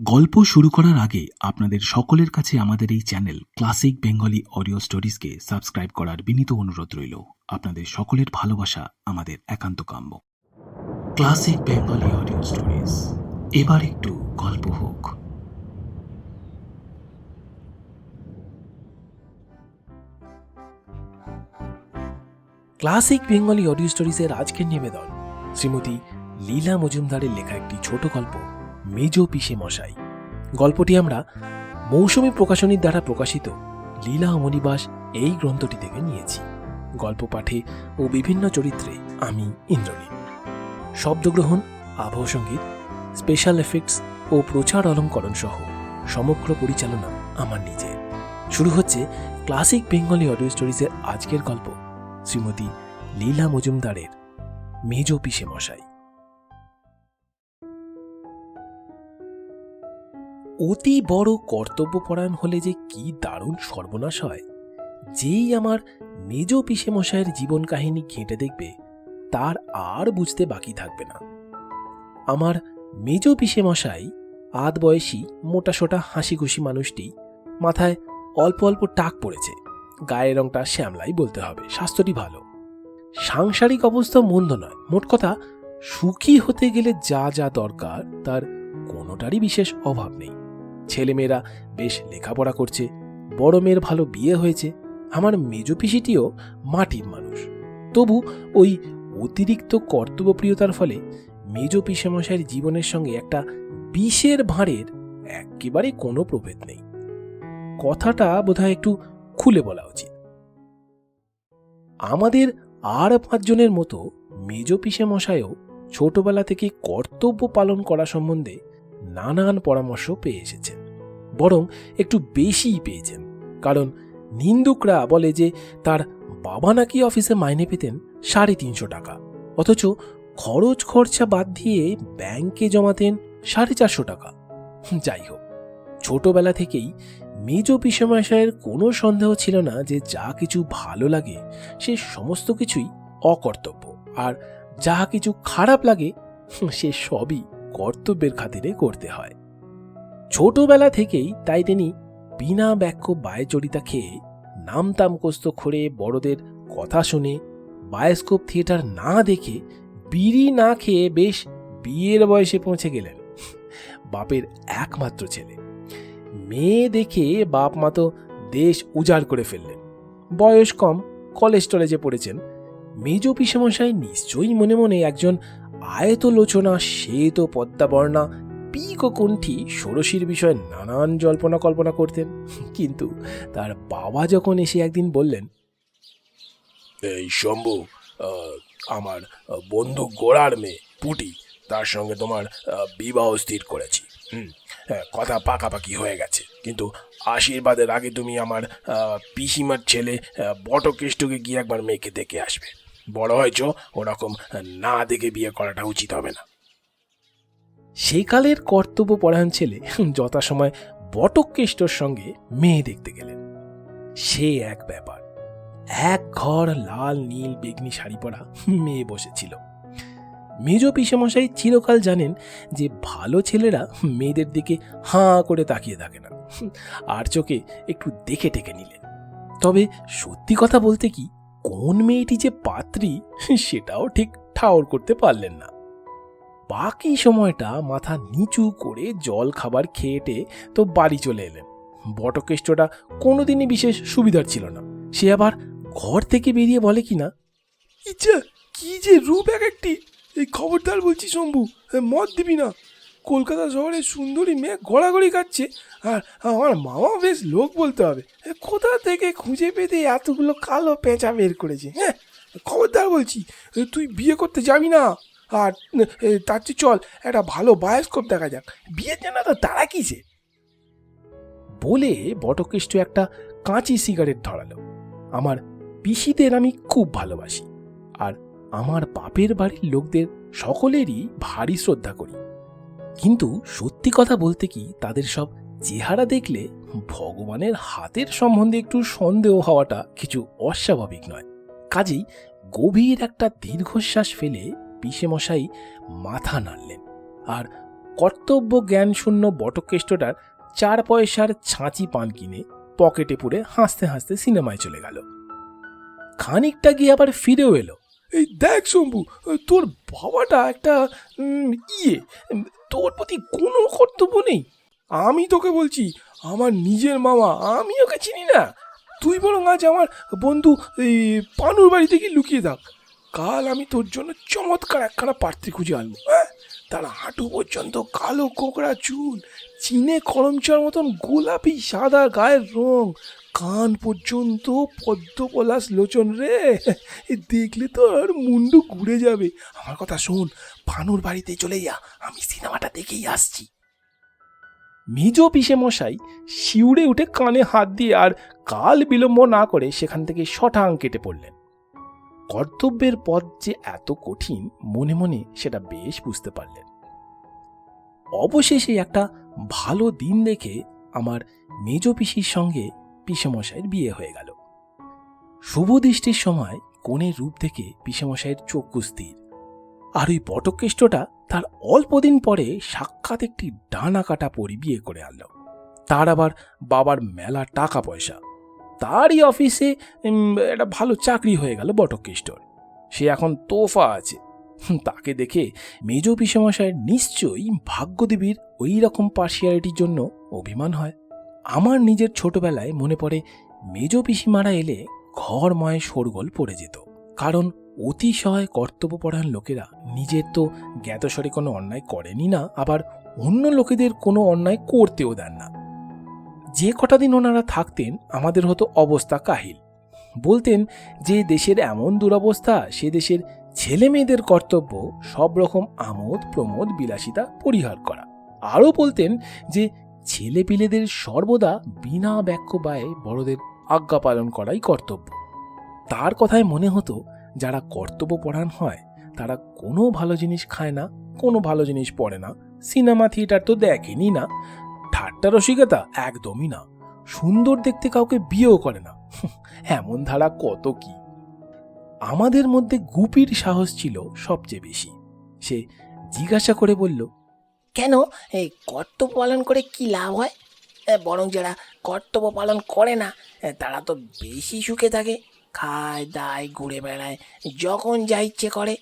গল্প শুরু করার আগে আপনাদের সকলের কাছে আমাদের এই চ্যানেল ক্লাসিক বেঙ্গলি অডিও স্টোরিজকে সাবস্ক্রাইব করার বিনীত অনুরোধ রইল। আপনাদের সকলের ভালোবাসা, আমাদের একান্ত কাম্য। ক্লাসিক বেঙ্গলি অডিও স্টোরিজ, এবার একটু গল্প হোক। ক্লাসিক বেঙ্গলি অডিও স্টোরিজের আজকের নিবেদন, শ্রীমতী লীলা মজুমদারের লেখা একটি ছোট গল্প। মেজো পিসে মশাই গল্পটি আমরা মৌসুমী প্রকাশনীর দ্বারা প্রকাশিত লীলা অমনিবাস এই গ্রন্থটি থেকে নিয়েছি। গল্প পাঠে ও বিভিন্ন চরিত্রে আমি ইন্দ্রনীল। শব্দগ্রহণ, আবহ সংগীত স্পেশাল এফেক্টস ও প্রচার অলঙ্করণ সহ সমগ্র পরিচালনা আমার নিজে শুরু হচ্ছে ক্লাসিক বেঙ্গলি অডিও স্টোরিজের আজকের গল্প শ্রীমতী লীলা মজুমদারের মেজ পিসে মশাই অতি বড় কর্তব্যপরায়ণ হলে যে কি দারুণ সর্বনাশ হয়। যেই আমার মেজ মশাইয়ের জীবন কাহিনী ঘেঁটে দেখবে, তার আর বুঝতে বাকি থাকবে না। আমার মেজ মশাই আধ বয়সী, মোটাসোটা হাসি খুশি মানুষটি, মাথায় অল্প অল্প টাক পড়েছে। গায়ের রংটা শ্যামলাই বলতে হবে, স্বাস্থ্যটি ভালো। সাংসারিক অবস্থা মন্দ নয়, মোট কথা সুখী হতে গেলে যা যা দরকার, তার কোনোটারই বিশেষ অভাব নেই। ছেলেমেয়েরা বেশ লেখাপড়া করছে, বড় মেয়ের ভালো বিয়ে হয়েছে, আমার মেজ পিসিটিও মাটির মানুষ। তবু ওই অতিরিক্ত কর্তব্যপ্রিয়তার ফলে মেজ পিসেমশাইয়ের জীবনের সঙ্গে একটা বিষের ভাঁড়ের একেবারে কোনো প্রভেদ নেই। কথাটা বোধহয় একটু খুলে বলা উচিত। আমাদের আর পাঁচজনের মতো মেজ পিসে মশাইও ছোটবেলা থেকে কর্তব্য পালন করা সম্বন্ধে নানান পরামর্শ পেয়ে এসেছেন, বরং একটু বেশিই পেয়েছেন। কারণ নিন্দুকরা বলে যে তার বাবা নাকি অফিসে মাইনে পেতেন সাড়ে তিনশো টাকা, অথচ খরচ খরচা বাদ দিয়ে ব্যাংকে জমাতেন সাড়ে চারশো টাকা। যাই হোক, ছোটবেলা থেকেই মেজ পিসেমশাইয়ের কোনো সন্দেহ ছিল না যে যা কিছু ভালো লাগে সে সমস্ত কিছুই অকর্তব্য, আর যা কিছু খারাপ লাগে সে সবই কর্তব্যের খাতিরে করতে হয়। ছোটবেলা থেকেই তাই তিনি বিনা ব্যাক্য বায়চরিতা খেয়ে নামতাম কোস্ত খড়ে বড়দের কথা শুনে বায়োস্কোপ থিয়েটার না দেখে বিড়ি না খেয়ে বেশ বিয়ের বয়সে পৌঁছে গেলেন। বাপের একমাত্র ছেলে। মেয়ে দেখে বাপ মা তো দেশ উজাড় করে ফেললেন। বয়স কম কলেজ টলেজে পড়েছেন। মেজ পিসেমশাই নিশ্চয়ই মনে মনে একজন আয়তলোচনা শ্বেত পদ্মাবর্ণা পিক ও ষোড়শীর বিষয়ে নানান জল্পনা কল্পনা করতেন। কিন্তু তার বাবা যখন এসে একদিন বললেন এই শম্ভু আমার বন্ধু গোড়ার মেয়ে পুটি তার সঙ্গে তোমার বিবাহ স্থির করেছি। হুম হ্যাঁ, কথা পাকাপাকি হয়ে গেছে। কিন্তু আশীর্বাদের আগে তুমি আমার পিসিমার ছেলে বটকেষ্টকে গিয়ে একবার মেয়েকে দেখে আসবে। বড় হয়েছ, ওরকম না দেখে বিয়ে করাটা উচিত হবে না। সেকালের কর্তব্য পরায়ণ ছেলে যথাসময় বটকেষ্টর সঙ্গে মেয়ে দেখতে গেলেন। সে এক ব্যাপার। এক ঘর লাল, নীল, বেগনি শাড়ি পরা মেয়ে বসেছিল। মেজ পিসেমশাই চিরকাল জানেন যে ভালো ছেলেরা মেয়েদের দিকে হাঁ করে তাকিয়ে থাকে না। আর চোখে একটু দেখে টেকে নিলেন। তবে সত্যি কথা বলতে কি কোন মেয়েটি যে পাত্রী, সেটাও ঠিক ঠাওর করতে পারলেন না। বাকি সময়টা মাথা নিচু করে জল খাবার খেয়েটে তো বাড়ি চলে এলেন। বটকেষ্টটা কোনোদিনই বিশেষ সুবিধার ছিল না। সে আবার ঘর থেকে বেরিয়ে বলে কি না ইচ্ছা, কি যে রূপ এক একটি। এই খবরদার বলছি শম্ভু, মদ দিবি না। কলকাতা শহরে সুন্দরী মেয়ে গড়াগড়ি কাচ্ছে আর আমার মামা বেশ লোক বলতে হবে। কোথা থেকে খুঁজে পেতে এতগুলো কালো পেঁচা বের করেছে? হ্যাঁ খবরদার বলছি তুই বিয়ে করতে যাবি না? আর তার চেয়ে চল, একটা ভালো বায়োস্কোপ দেখা যাক। বিয়ের জন্য তো তারা কিসে? বলে বটকেষ্ট একটা কাঁচি সিগারেট ধরালো। আমার পিসিদের আমি খুব ভালোবাসি, আর আমার বাপের বাড়ির লোকদের সকলেরই ভারী শ্রদ্ধা করি। কিন্তু সত্যি কথা বলতে কি, তাদের সব চেহারা দেখলে ভগবানের হাতের সম্বন্ধে একটু সন্দেহ হওয়াটা কিছু অস্বাভাবিক নয়। কাজেই গভীর একটা দীর্ঘশ্বাস ফেলে পিসেমশাই মাথা নাড়লেন আর কর্তব্য জ্ঞান শূন্য বটকেষ্টটার চার পয়সার ছাঁচি পান কিনে পকেটে পুরে হাসতে হাসতে সিনেমায় চলে গেল। খানিকটা গিয়ে আবার ফিরেও এলো। এই দেখ শম্ভু, তোর বাবাটা একটা ইয়ে তোর প্রতি কোনো কর্তব্য নেই। আমি তোকে বলছি, আমার নিজের মামা, আমি ওকে চিনি না। তুই বরং আজ আমার বন্ধু এই পানুর বাড়িতে গিয়ে লুকিয়ে থাক। কাল আমি তোর জন্য চমৎকার একখানা পাত্রী খুঁজে আনব হ্যাঁ? তার হাঁটু পর্যন্ত কালো কোকড়া চুল, চিনে করমচার মতন গোলাপি সাদা গায়ের রং কান পর্যন্ত পদ্ম পলাশ লোচন রে। দেখলে তো আর মুন্ডু ঘুরে যাবে। আমার কথা শোন পানুর বাড়িতে চলে যা, আমি সিনেমাটা দেখেই আসছি। মেজ পিসে মশাই শিউরে উঠে কানে হাত দিয়ে আর কাল বিলম্ব না করে সেখান থেকে শটাং কেটে পড়লেন। কর্তব্যের পথ যে এত কঠিন, মনে মনে সেটা বেশ বুঝতে পারলেন। অবশেষে একটা ভালো দিন দেখে আমার মেজ পিসির সঙ্গে পিসেমশাইয়ের বিয়ে হয়ে গেল। শুভ দৃষ্টির সময় কোণের রূপ থেকে পিসেমশাইয়ের চোখ স্থির আর ওই বটকেষ্টটা তার অল্প দিন পরে সাক্ষাৎ একটি ডানা কাটা পরি বিয়ে করে আনল। তার আবার বাবার মেলা টাকা পয়সা তারই অফিসে একটা ভালো চাকরি হয়ে গেল বটকেষ্টর। সে এখন তোফা আছে। তাকে দেখে মেজ পিসেমশাইয়ের নিশ্চয়ই ভাগ্যদেবীর ওই রকম পার্সিয়ালিটির জন্য অভিমান হয়। আমার নিজের ছোটবেলায় মনে পড়ে মেজ পিসিমারা এলে ঘরময় শোরগোল পড়ে যেত। কারণ অতিশয় কর্তব্যপরায়ণ লোকেরা নিজের তো জ্ঞাতস্বরে কোনো অন্যায় করেনি না, আবার অন্য লোকেদের কোনো অন্যায় করতেও দেন না। যে কটা দিন ওনারা থাকতেন, আমাদের হতো অবস্থা কাহিল। বলতেন যে দেশের এমন দুরবস্থা, সে দেশের ছেলে মেয়েদের কর্তব্য সব রকম আমোদ প্রমোদ বিলাসিতা পরিহার করা। আরও বলতেন যে ছেলে পিলেদের সর্বদা বিনা ব্যাক্য ব্যয়ে বড়দের আজ্ঞা পালন করাই কর্তব্য। তার কথায় মনে হতো, যারা কর্তব্য পরায়ণ হয়, তারা কোনো ভালো জিনিস খায় না, কোনো ভালো জিনিস পড়ে না, সিনেমা, থিয়েটার তো দেখেনি না। ঠাট্টা রসিকতা একদমই না। সুন্দর দেখতে কাউকে বিয়েও করে না। এমন ধারা কত কি? আমাদের মধ্যে গুপির সাহস ছিল সবচেয়ে বেশি। সে জিজ্ঞাসা করে বলল কেন? এই কর্তব্য পালন করে কি লাভ হয়? বরং যারা কর্তব্য পালন করে না তারা তো বেশি সুখে থাকে। খায়, দায়, ঘুরে বেড়ায়, যখন যা ইচ্ছে করে।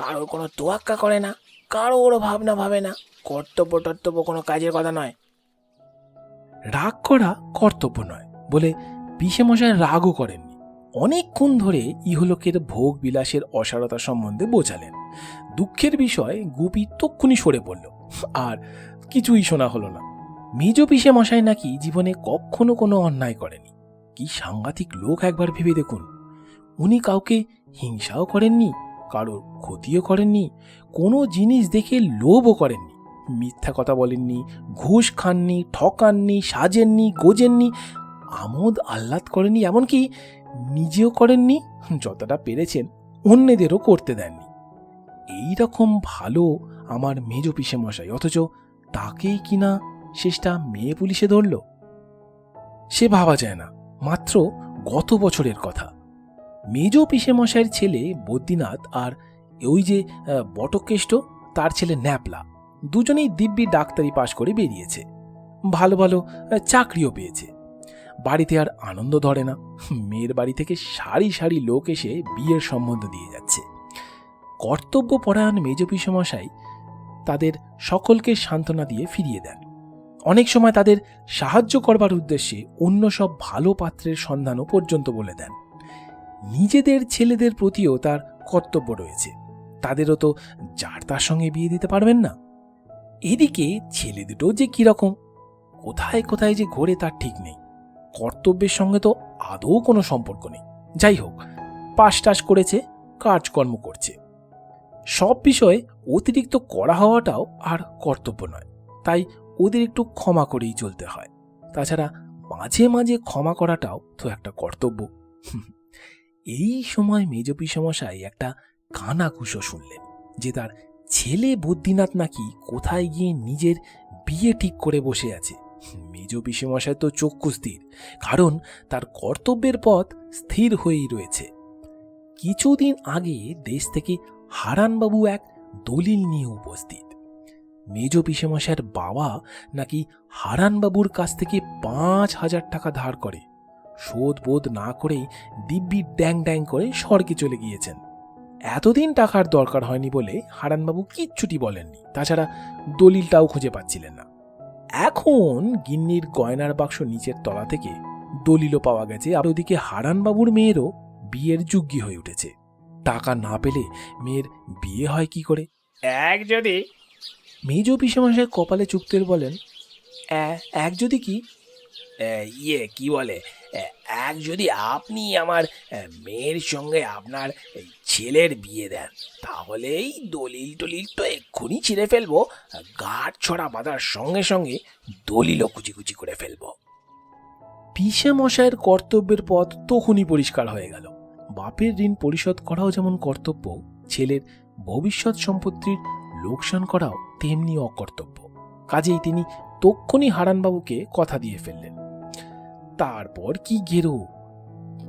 কারোর কোনো তোয়াক্কা করে না কারও ওরও ভাবনা ভাবে না। কর্তব্য টর্তব্য কোনো কাজের কথা নয়। রাগ করা কর্তব্য নয় বলে পিসেমশাই রাগও করেননি। অনেকক্ষণ ধরে ইহলোকের ভোগ বিলাসের অসারতা সম্বন্ধে বোঝালেন। দুঃখের বিষয় গুপি তক্ষুনি সরে পড়ল। আর কিছুই শোনা হলো না। মেজ পিসে মশাই নাকি জীবনে কখনো কোনো অন্যায় করেনি। কি সাংঘাতিক লোক একবার ভেবে দেখুন। উনি কাউকে হিংসাও করেননি, কারোর ক্ষতিও করেননি, কোনো জিনিস দেখে লোভও করেননি। মিথ্যা কথা বলেননি, ঘুষ খাননি, ঠকাননি, সাজেননি, গোজেননি, আমোদ আহ্লাদ করেননি, এমনকি নিজেও করেননি, যতটা পেরেছেন অন্যদেরও করতে দেননি। এই রকম ভালো আমার মেজ পিসে মশাই অথচ তাকেই কিনা শেষটা মেয়ে পুলিশে ধরল? সে ভাবা যায় না, মাত্র গত বছরের কথা। মেজ পিসে মশাইয়ের ছেলে বদ্রীনাথ আর ওই যে বটকেষ্ট, তার ছেলে ন্যাপলা, দুজনেই দিব্যি ডাক্তারি পাশ করে বেরিয়েছে। ভালো ভালো চাকরিও পেয়েছে। বাড়িতে আর আনন্দ ধরে না। মেয়ের বাড়ি থেকে সারি সারি লোক এসে বিয়ের সম্বন্ধ দিয়ে যাচ্ছে। কর্তব্য পরায়ণ মেজ পিসমশাই তাদের সকলকে সান্ত্বনা দিয়ে ফিরিয়ে দেন। অনেক সময় তাদের সাহায্য করবার উদ্দেশ্যে অন্য সব ভালো পাত্রের সন্ধানও পর্যন্ত বলে দেন। নিজেদের ছেলেদের প্রতিও তার কর্তব্য রয়েছে। তাদেরও তো যার তার সঙ্গে বিয়ে দিতে পারবেন না। এদিকে ছেলে দুটো যে কীরকম কোথায় কোথায় যে ঘোরে তার ঠিক নেই। কর্তব্যের সঙ্গে তো আদৌ কোনো সম্পর্ক নেই। যাই হোক পাশ টাস করেছে, কাজকর্ম করছে। সব বিষয়ে অতিরিক্ত করা হওয়াটাও আর কর্তব্য নয়, তাই ওদের একটু ক্ষমা করেই চলতে হয়। তাছাড়া মাঝে মাঝে ক্ষমা করাটাও তো একটা কর্তব্য। এই সময় মেজ পিসমশাই একটা কানাকুশো শুনলেন, যে তার ছেলে বদ্রীনাথ নাকি কোথায় গিয়ে নিজের বিয়ে ঠিক করে বসে আছে। মেজ পিসমশাই তো চক্ষু স্থির, কারণ তার কর্তব্যের পথ স্থির হয়েই রয়েছে। কিছুদিন আগে দেশ থেকে হারানবাবু এক দলিল নিয়ে উপস্থিত। মেজ পিসেমশাইয়ের বাবা নাকি হারানবাবুর কাছ থেকে পাঁচ হাজার টাকা ধার করে। শোধ বোধ না করেই দিব্যি ড্যাং ড্যাং করে স্বর্গে চলে গিয়েছেন। এতদিন টাকার দরকার হয়নি বলে হারানবাবু কিচ্ছুটি বলেননি। তাছাড়া দলিলটাও খুঁজে পাচ্ছিলেন না। এখন গিন্নির গয়নার বাক্স নিচের তলা থেকে দলিলও পাওয়া গেছে আর ওদিকে হারানবাবুর মেয়েরও বিয়ের যোগ্যী হয়ে উঠেছে। টাকা না পেলে মেয়ের বিয়ে হয় কি করে? এক যদি মেজ পিসেমশাই কপালে চুক্তের বলেন "এ- এক যদি কি? ইয়ে কি বলে? এক যদি আপনি আমার মেয়ের সঙ্গে আপনার ছেলের বিয়ে দেন তাহলে এই দলিল টলিল তো এক্ষুনি ছিঁড়ে ফেলব গাঢ় ছড়া বাঁধার সঙ্গে সঙ্গে দলিলও কুচি কুচি করে ফেলব। পিসে মশাইয়ের কর্তব্যের পথ তখনই পরিষ্কার হয়ে গেল। বাপের ঋণ পরিশোধ করাও যেমন কর্তব্য, ছেলের ভবিষ্যৎ সম্পত্তির লোকসান করাও তেমনি অকর্তব্য। কাজেই তিনি তক্ষণই হারানবাবুকে কথা দিয়ে ফেললেন। তারপর কি গেরো?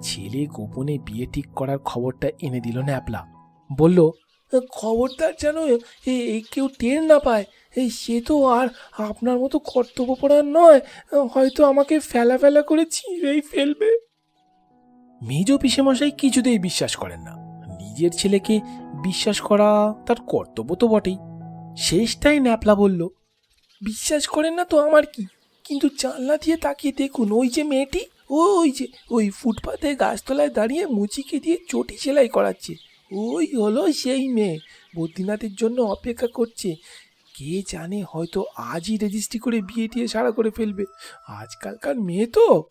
ছেলে গোপনে বিয়ে ঠিক করার খবরটা এনে দিল ন্যাপলা। বলল খবরদার যেন কেউ টের না পায়। সে তো আর আপনার মতো কর্তব্যপরায়ণ নয়। হয়তো আমাকে ফেলা ফেলা করে ছিঁড়েই ফেলবে। মেজ পিসেমশাই কিছুতেই বিশ্বাস করেন না। নিজের ছেলেকে বিশ্বাস করা তার কর্তব্য তো বটেই। শেষটাই ন্যাপলা বলল, বিশ্বাস করেন না তো আমার কি? কিন্তু জানলা দিয়ে তাকিয়ে দেখুন, ওই যে মেয়েটি, ওই যে, ওই ফুটপাতে গাছতলায় দাঁড়িয়ে মুচিকে দিয়ে চটি সেলাই করাচ্ছে। ওই হলো সেই মেয়ে। বদ্রীনাথের জন্য অপেক্ষা করছে। কে জানে, হয়তো আজই রেজিস্ট্রি করে বিয়ে টিয়ে সারা করে ফেলবে। আজকালকার মেয়ে তো।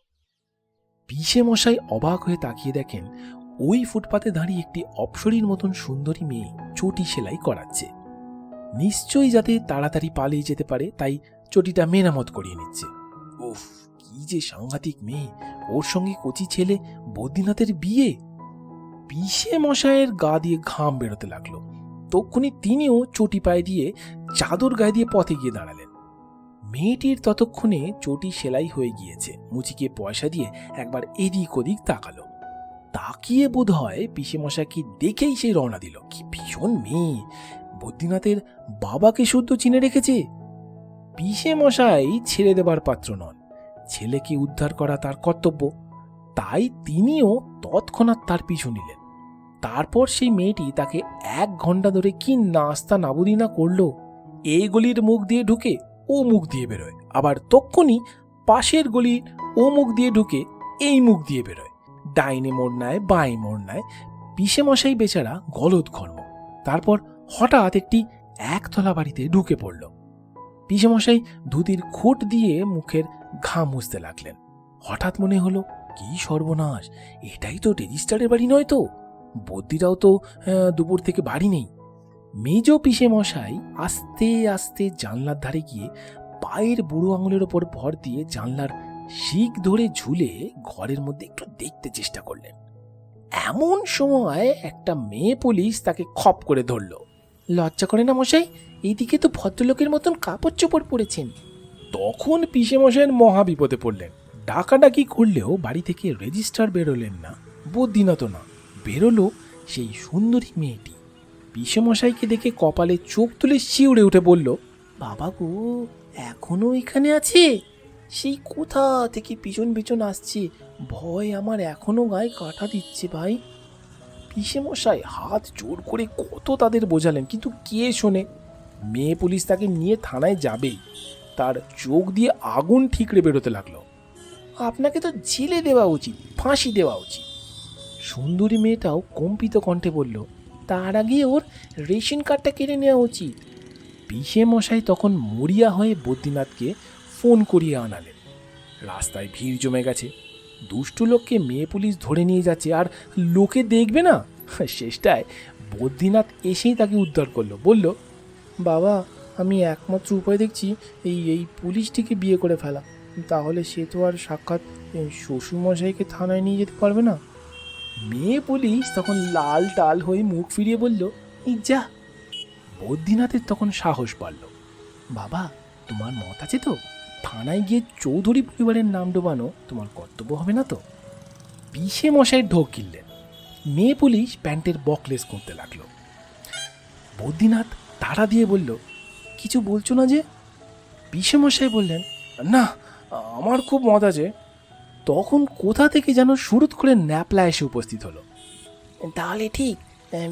পিসে মশাই অবাক হয়ে তাকিয়ে দেখেন, ওই ফুটপাতে দাঁড়িয়ে একটি অপসরীর মতন সুন্দরী মেয়ে চটি সেলাই করাচ্ছে। নিশ্চয়ই যাতে তাড়াতাড়ি পালিয়ে যেতে পারে, তাই চটিটা মেরামত করিয়ে নিচ্ছে। উফ, কি যে সাংঘাতিক মেয়ে। ওর সঙ্গে কচি ছেলে বদ্রীনাথের বিয়ে? পিসে মশায়ের গা দিয়ে ঘাম বেরোতে লাগল। তক্ষুনি তিনিও চটি পায়ে দিয়ে চাদর গায়ে দিয়ে পথে গিয়ে দাঁড়ালেন। মেয়েটির ততক্ষণে চটি সেলাই হয়ে গিয়েছে। মুচিকে পয়সা দিয়ে একবার এদিক ওদিক তাকালো। তাকিয়ে বোধ হয় পিসেমশাকে দেখেই সে রওনা দিল। কি ভীষণ মেয়ে। বদ্রীনাথের বাবাকে শুদ্ধ চিনে রেখেছে। পিসে মশাই ছেড়ে দেবার পাত্র নন। ছেলেকে উদ্ধার করা তার কর্তব্য। তাই তিনিও তৎক্ষণাৎ তার পিছু নিলেন। তারপর সেই মেয়েটি তাকে এক ঘণ্টা ধরে কি নাস্তা নাবুদি না করল, এই গলির মুখ দিয়ে ঢুকে ও মুখ দিয়ে বেরোয়। আবার তক্ষুনি পাশের গলির ও মুখ দিয়ে ঢুকে এই মুখ দিয়ে বেরোয়। ডাইনে মোড় নেয় বাই মোড় নেয় পিসে মশাই বেচারা গলদ ঘর্ম। তারপর হঠাৎ একটি একতলা বাড়িতে ঢুকে পড়ল। পিসে মশাই ধুতির খুঁট দিয়ে মুখের ঘাম মুছতে লাগলেন। হঠাৎ মনে হলো, কি সর্বনাশ, এটাই তো রেজিস্টারের বাড়ি নয় তো। বদ্যিরাও তো দুপুর থেকে বাড়ি নেই। মেজ পিসে মশাই আস্তে আস্তে জানলার ধারে গিয়ে পায়ের বুড়ো আঙুলের ওপর ভর দিয়ে জানলার শিক ধরে ঝুলে ঘরের মধ্যে একটু দেখতে চেষ্টা করলেন। এমন সময় একটা মেয়ে পুলিশ তাকে খপ করে ধরল। লজ্জা করে না মশাই? এইদিকে তো ভদ্রলোকের মতন কাপড় চোপড় পরেছেন। তখন পিসে মশাইয়ের মহা বিপদে পড়লেন। ডাকাডাকি করলেও বাড়ি থেকে রেজিস্টার বেরোলেন না। বদ্যিনত না, বেরোলো সেই সুন্দরী মেয়েটি। পিসে মশাইকে দেখে কপালে চোখ তুলে শিউড়ে উঠে বলল, বাবা গো, এখনও এখানে আছে? সেই কোথা থেকে পিছন পিছন আসছে? ভয় আমার এখনও গায়ে কাটা দিচ্ছে ভাই। পিসে মশাই হাত জোর করে কত তাদের বোঝালেন, কিন্তু কে শোনে? মেয়ে পুলিশ তাকে নিয়ে থানায় যাবেই তার চোখ দিয়ে আগুন ঠিকরে বেরোতে লাগল। আপনাকে তো জেলে দেওয়া উচিত, ফাঁসি দেওয়া উচিত। সুন্দরী মেয়েটাও কম্পিত কণ্ঠে বলল, তার আগে ওর রেশন কার্ডটা কেড়ে নেওয়া উচিত। পিসে মশাই তখন মরিয়া হয়ে বদ্রীনাথকে ফোন করিয়ে আনালেন। রাস্তায় ভিড় জমে গেছে। দুষ্টু লোককে মেয়ে পুলিশ ধরে নিয়ে যাচ্ছে, আর লোকে দেখবে না? শেষটায় বদ্রীনাথ এসেই তাকে উদ্ধার করল। বলল বাবা, আমি একমাত্র উপায় দেখছি এই এই পুলিশটিকে বিয়ে করে ফেলা। তাহলে সে তো আর সাক্ষাৎ শ্বশুরমশাইকে থানায় নিয়ে যেতে পারবে না? মেয়ে পুলিশ তখন লাল টাল হয়ে মুখ ফিরিয়ে বলল, এই যা। বদ্রীনাথের তখন সাহস বাড়ল। বাবা, তোমার মত আছে তো? থানায় গিয়ে চৌধুরী পরিবারের নাম ডোবানো তোমার কর্তব্য হবে না তো? পিসে মশাই ঢোক কিনলেন মেয়ে পুলিশ প্যান্টের বকলেস করতে লাগল। বদ্রীনাথ তাড়া দিয়ে বলল কিছু বলছো না যে? পিসেমশাই বললেন না আমার খুব মত আছে। তখন কোথা থেকে যেন সুরত করে ন্যাপলা এসে উপস্থিত হলো। তাহলে ঠিক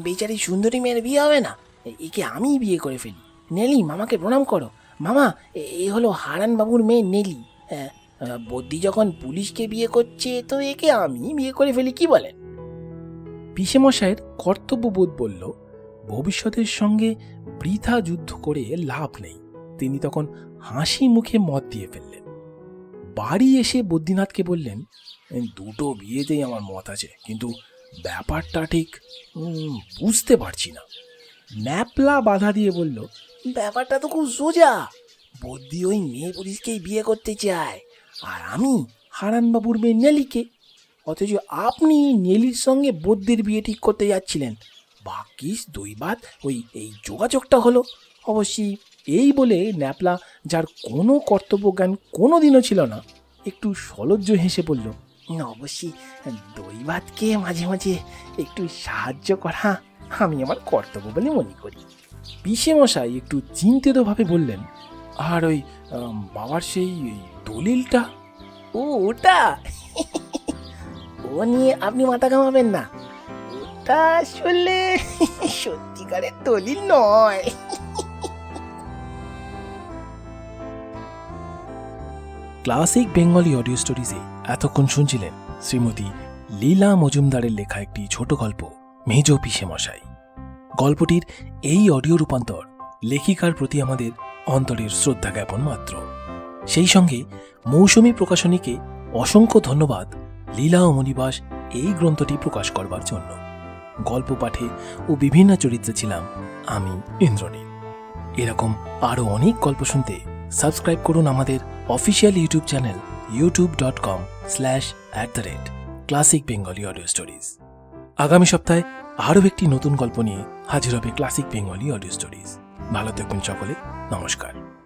বেচারি সুন্দরী মেয়ের বিয়ে হবে না? একে আমিই বিয়ে করে ফেলি। নেলি মামাকে প্রণাম করো। মামা এ- হলো হারান বাবুর মেয়ে নেলি। হ্যাঁ, বদ্যি যখন পুলিশকে বিয়ে করছে তো একে আমি বিয়ে করে ফেলি কি বলেন? পিসেমশাইয়ের কর্তব্যবোধ বলল ভবিষ্যতের সঙ্গে বৃথা যুদ্ধ করে লাভ নেই। তিনি তখন হাসি মুখে মত দিয়ে ফেললেন। বাড়ি এসে বদ্রীনাথকে বললেন দুটো বিয়েতেই আমার মত আছে, কিন্তু ব্যাপারটা ঠিক বুঝতে পারছি না। ন্যাপলা বাধা দিয়ে বলল, ব্যাপারটা তো খুব সোজা। বদ্যি ওই মেয়ে পুলিশকেই বিয়ে করতে চায়, আর আমি হারানবাবুর মেয়ে নেলিকে। অথচ আপনি নেলির সঙ্গে বদ্যের বিয়ে ঠিক করতে যাচ্ছিলেন। বাকিস দৈবাত ওই এই যোগাযোগটা হলো। অবশ্যই এই বলে ন্যাপলা, যার কোনো কর্তব্যজ্ঞান কোনো দিনও ছিল না, একটু সলজ্জ হেসে বলল অবশ্যই দৈবাতকে মাঝে মাঝে একটু সাহায্য করা আমি আমার কর্তব্য বলে মনে করি। পিসেমশাই একটু চিন্তিতভাবে বললেন, আর ওই বাবার সেই দলিলটা? ও, ওটা? ও নিয়ে আপনি মাথা ঘামাবেন না। ওটা আসলে সত্যিকারের দলিল নয়। ক্লাসিক বেঙ্গলি অডিও স্টোরিজে এতক্ষণ শুনছিলেন শ্রীমতী লীলা মজুমদারের লেখা একটি ছোট গল্প, মেজ পিসে মশাই গল্পটির এই অডিও রূপান্তর লেখিকার প্রতি আমাদের অন্তরের শ্রদ্ধা জ্ঞাপন মাত্র। সেই সঙ্গে মৌসুমী প্রকাশনীকে অসংখ্য ধন্যবাদ লীলা ও মণিবাস এই গ্রন্থটি প্রকাশ করবার জন্য। গল্প পাঠে ও বিভিন্ন চরিত্রে ছিলাম আমি ইন্দ্রনীল এরকম আরও অনেক গল্প শুনতে সাবস্ক্রাইব করুন আমাদের official YouTube channel YouTube dot com slash at the rate classic Bengali audio stories. আগামী সপ্তাহে আরও একটি নতুন গল্প নিয়ে হাজির হবে ক্লাসিক বেঙ্গলি অডিও স্টোরিজ। ভালো থাকবেন সকলে, নমস্কার।